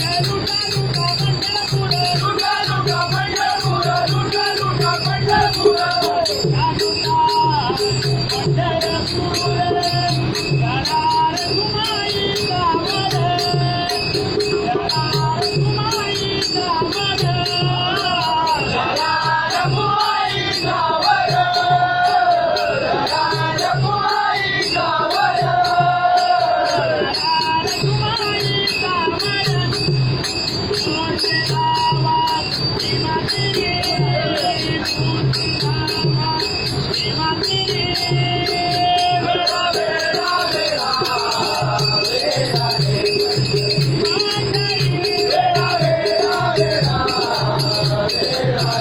Hello.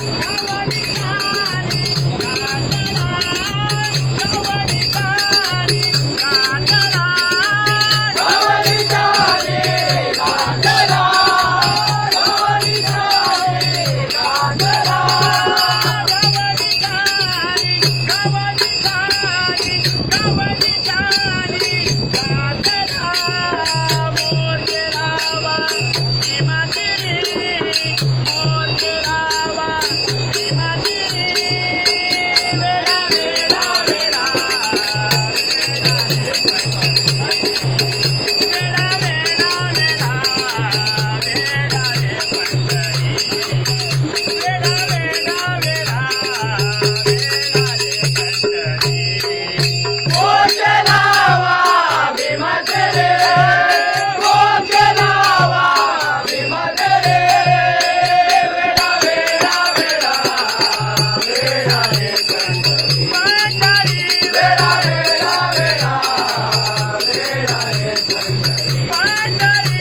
Oh, Pandhari